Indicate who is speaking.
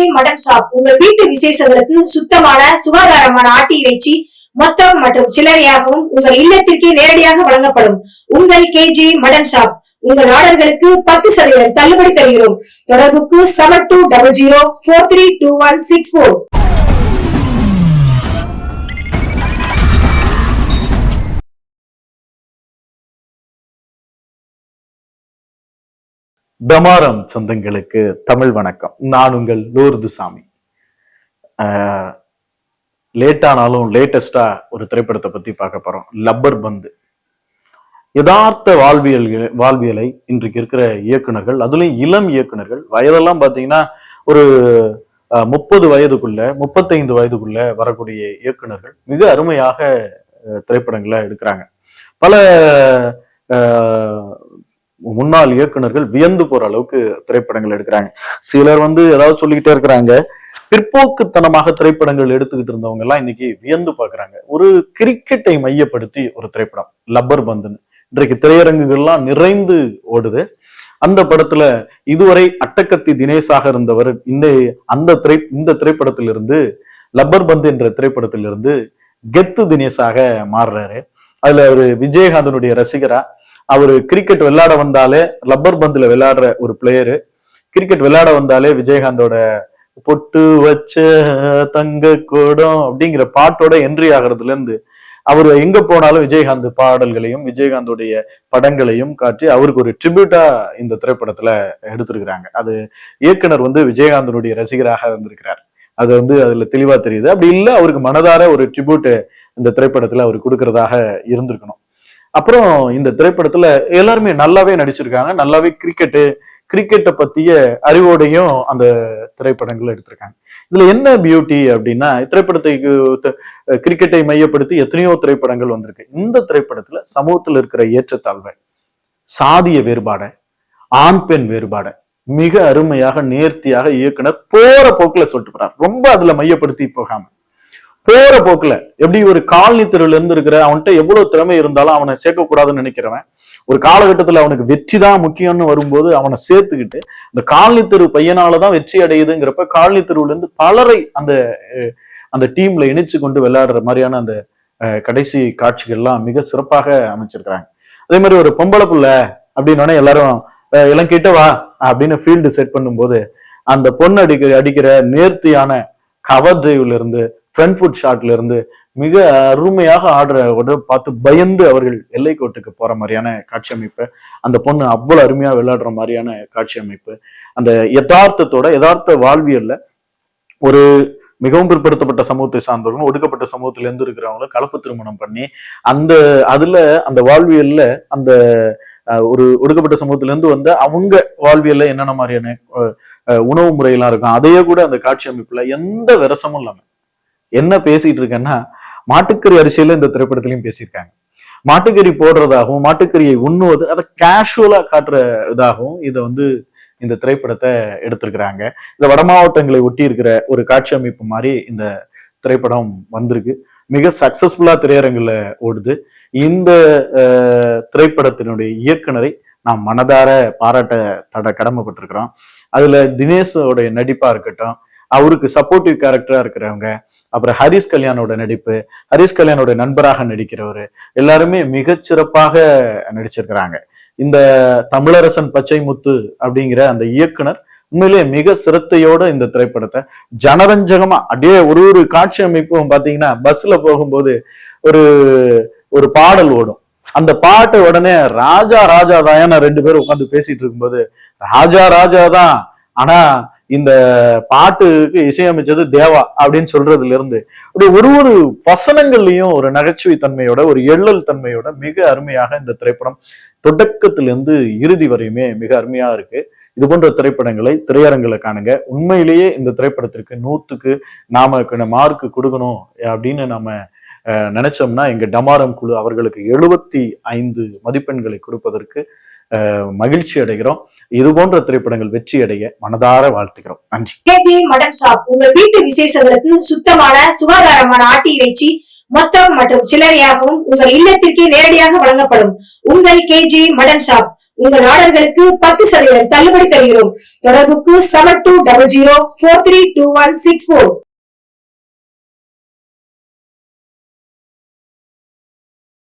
Speaker 1: KG mutton shop உங்கள் வீட்டு விசேஷங்களுக்கு சுத்தமான சுகாதாரமான ஆட்டு இறைச்சி மொத்தம் மற்றும் சில்லறையாகவும் உங்கள் இல்லத்திற்கே நேரடியாக வழங்கப்படும். உங்கள் கேஜி மட்டன் ஷாப் உங்கள் ஆர்டர்களுக்கு பத்து சதவீதம் தள்ளுபடி தருகிறோம். தொடர்புக்கு seven two double zero four three two one six four
Speaker 2: டமாரம் சொந்தங்களுக்கு தமிழ் வணக்கம். நான் உங்கள் லூர்துசாமி லேட்டானாலும் லேட்டஸ்டா ஒரு திரைப்படத்தை பத்தி பார்க்க போறோம். லப்பர் பந்து. யதார்த்த வாழ்வியல் வாழ்வியலை இன்றைக்கு இருக்கிற இயக்குனர்கள் அதுலயும் இளம் இயக்குனர்கள் வயதெல்லாம் பாத்தீங்கன்னா ஒரு முப்பது வயதுக்குள்ள முப்பத்தைந்து வயதுக்குள்ள வரக்கூடிய இயக்குனர்கள் மிக அருமையாக திரைப்படங்களை எடுக்கிறாங்க. பல முன்னாள் இயக்குனர்கள் வியந்து போற அளவுக்கு திரைப்படங்கள் எடுக்கிறாங்க. சிலர் வந்து ஏதாவது சொல்லிக்கிட்டே இருக்கிறாங்க. பிற்போக்குத்தனமாக திரைப்படங்கள் எடுத்துக்கிட்டு இருந்தவங்க எல்லாம் இன்னைக்கு வியந்து பாக்குறாங்க ஒரு கிரிக்கெட்டை மையப்படுத்தி ஒரு திரைப்படம் லப்பர் பந்துன்னு. இன்றைக்கு திரையரங்குகள்லாம் நிறைந்து ஓடுது. அந்த படத்துல இதுவரை அட்டக்கத்தி தினேஷாக இருந்தவர் இந்த அந்த திரை இந்த திரைப்படத்திலிருந்து லப்பர் பந்து என்ற திரைப்படத்திலிருந்து கெத்து தினேஷாக மாறுறாரு. அதுல ஒரு விஜயகாந்தனுடைய ரசிகரா அவர் கிரிக்கெட் விளையாட வந்தாலே ரப்பர் பந்துல விளையாடுற ஒரு பிளேயரு கிரிக்கெட் விளையாட வந்தாலே விஜயகாந்தோட பொட்டு வச்ச தங்க கூடம் அப்படிங்கிற பாட்டோட என்ட்ரி ஆகிறதுல இருந்து அவர் எங்க போனாலும் விஜயகாந்த் பாடல்களையும் விஜயகாந்தோடைய படங்களையும் காட்டி அவருக்கு ஒரு ட்ரிபியூட்டா இந்த திரைப்படத்துல எடுத்திருக்கிறாங்க. அது இயக்குனர் வந்து விஜயகாந்தனுடைய ரசிகராக இருந்திருக்கிறார் அது வந்து அதுல தெளிவா தெரியுது. அப்படி இல்ல அவருக்கு மனதார ஒரு ட்ரிபியூட் இந்த திரைப்படத்துல அவர் கொடுக்கறதாக இருந்திருக்கணும். அப்புறம் இந்த திரைப்படத்துல எல்லாருமே நல்லாவே நடிச்சிருக்காங்க. நல்லாவே கிரிக்கெட்டு கிரிக்கெட்டை பத்திய அறிவோடையும் அந்த திரைப்படங்கள் எடுத்திருக்காங்க. இதுல என்ன பியூட்டி அப்படின்னா திரைப்படத்தை கிரிக்கெட்டை மையப்படுத்தி எத்தனையோ திரைப்படங்கள் வந்திருக்கு. இந்த திரைப்படத்துல சமூகத்துல இருக்கிற ஏற்றத்தாழ்வை சாதிய வேறுபாடை ஆண் பெண் வேறுபாடை மிக அருமையாக நேர்த்தியாக இயக்குனர் போற போக்குல சொல்லிட்டு போறார். ரொம்ப அதுல மையப்படுத்தி போகாம. போற போக்குல எப்படி ஒரு காலனி தெருவுல இருந்து இருக்கிற அவன்கிட்ட எவ்வளவு திறமை இருந்தாலும் அவனை சேர்க்க கூடாதுன்னு நினைக்கிறவன் ஒரு காலகட்டத்துல அவனுக்கு வெற்றி தான் முக்கியம்னு வரும்போது அவனை சேர்த்துக்கிட்டு இந்த காலனி தெரு பையனாலதான் வெற்றி அடையுதுங்கிறப்ப காலனி தெருவுல இருந்து பலரை அந்த அந்த டீம்ல இணைச்சு கொண்டு விளையாடுற மாதிரியான அந்த கடைசி காட்சிகள்லாம் மிக சிறப்பாக அமைச்சிருக்கிறாங்க. அதே மாதிரி ஒரு பொம்பளை புள்ள அப்படின்னு எல்லாரும் இளம் கிட்ட வா அப்படின்னு ஃபீல்டு செட் பண்ணும்போது அந்த பொண்ணு அடிக்கிற அடிக்கிற நேர்த்தியான கவர் டிரைவ்ல இருந்து ஃப்ரண்ட் ஃபுட் ஷாட்ல இருந்து மிக அருமையாக ஆடுற பார்த்து பயந்து அவர்கள் எல்லை கோட்டுக்கு போற மாதிரியான காட்சி அமைப்பு. அந்த பொண்ணு அவ்வளவு அருமையா விளையாடுற மாதிரியான காட்சி அமைப்பு. அந்த யதார்த்தத்தோட யதார்த்த வாழ்வியல்ல ஒரு மிகவும் பிற்படுத்தப்பட்ட சமூகத்தை சார்ந்தவர்களும் ஒடுக்கப்பட்ட சமூகத்துல இருந்து இருக்கிறவங்களும் கலப்பு திருமணம் பண்ணி அந்த அதுல அந்த வாழ்வியல்ல அந்த ஒரு ஒடுக்கப்பட்ட சமூகத்துல இருந்து வந்த அவங்க வாழ்வியல்ல என்னென்ன மாதிரியான உணவு முறையெல்லாம் இருக்கும் அதையே கூட அந்த காட்சி அமைப்புல எந்த விரசமும் இல்லாம என்ன பேசிட்டு இருக்கேன்னா மாட்டுக்கறி அரிசியில இந்த திரைப்படத்திலையும் பேசியிருக்காங்க. மாட்டுக்கறி போடுறதாகவும் மாட்டுக்கறியை உண்ணுவது அதை கேஷுவலா காட்டுற இதாகவும் இதை வந்து இந்த திரைப்படத்தை எடுத்திருக்கிறாங்க. இந்த வட மாவட்டங்களை ஒட்டி இருக்கிற ஒரு காட்சி அமைப்பு மாதிரி இந்த திரைப்படம் வந்திருக்கு. மிக சக்சஸ்ஃபுல்லா திரையரங்குல ஓடுது. இந்த திரைப்படத்தினுடைய இயக்குனரை நாம் மனதார பாராட்ட தட கடமைப்பட்டிருக்கிறோம். அதுல தினேஷோடைய நடிப்பா இருக்கட்டும் அவருக்கு சப்போர்ட்டிவ் கேரக்டரா இருக்கிறவங்க அப்புறம் ஹரிஷ் கல்யாணோட நடிப்பு ஹரிஷ் கல்யாணோட நண்பராக நடிக்கிறவர் எல்லாருமே மிகச்சிறப்பாக நடிச்சிருக்கிறாங்க. இந்த தமிழரசன் பச்சை முத்து அப்படிங்கிற அந்த இயக்குனர் உண்மையிலேயே மிக சிரத்தையோட இந்த திரைப்படத்தை ஜனரஞ்சகமா அப்படியே ஒரு ஒரு காட்சி அமைப்பும் பாத்தீங்கன்னா பஸ்ல போகும்போது ஒரு ஒரு பாடல் ஓடும். அந்த பாட்டு உடனே ராஜா ராஜா தான் ரெண்டு பேரும் உட்காந்து பேசிட்டு இருக்கும்போது ராஜா ராஜா தான். ஆனா இந்த பாட்டுக்கு இசையமைச்சது தேவா அப்படின்னு சொல்றதுல இருந்து அப்படி ஒரு ஒரு வசனங்கள்லையும் ஒரு நகைச்சுவை தன்மையோட ஒரு எள்ளல் தன்மையோட மிக அருமையாக இந்த திரைப்படம் தொடக்கத்திலிருந்து இறுதி வரையுமே மிக அருமையா இருக்கு. இது போன்ற திரைப்படங்களை திரையரங்களை காணுங்க. உண்மையிலேயே இந்த திரைப்படத்திற்கு நூத்துக்கு நாம மார்க் கொடுக்கணும் அப்படின்னு நாம நினைச்சோம்னா எங்க டமாரம் குழு அவர்களுக்கு எழுபத்தி ஐந்து மதிப்பெண்களை கொடுப்பதற்கு மகிழ்ச்சி அடைகிறோம். இது போன்ற திரைப்படங்கள் வெற்றி அடைய மனதார வாழ்த்துகிறோம். நன்றி.
Speaker 1: கேஜி மட்டன் ஷாப் உங்கள் வீட்டு விசேஷங்களுக்கு சுத்தமான சுகாதாரமான ஆட்டு இறைச்சி மொத்தம் மற்றும் சில்லறையாகவும் உங்கள் இல்லத்திற்கே நேரடியாக வழங்கப்படும். உங்கள் கேஜி மடன் ஷாப் உங்கள் ஆர்டர்களுக்கு பத்து சதவீதம் தள்ளுபடி தருகிறோம். தொடர்புக்கு seven two double zero four three two one six four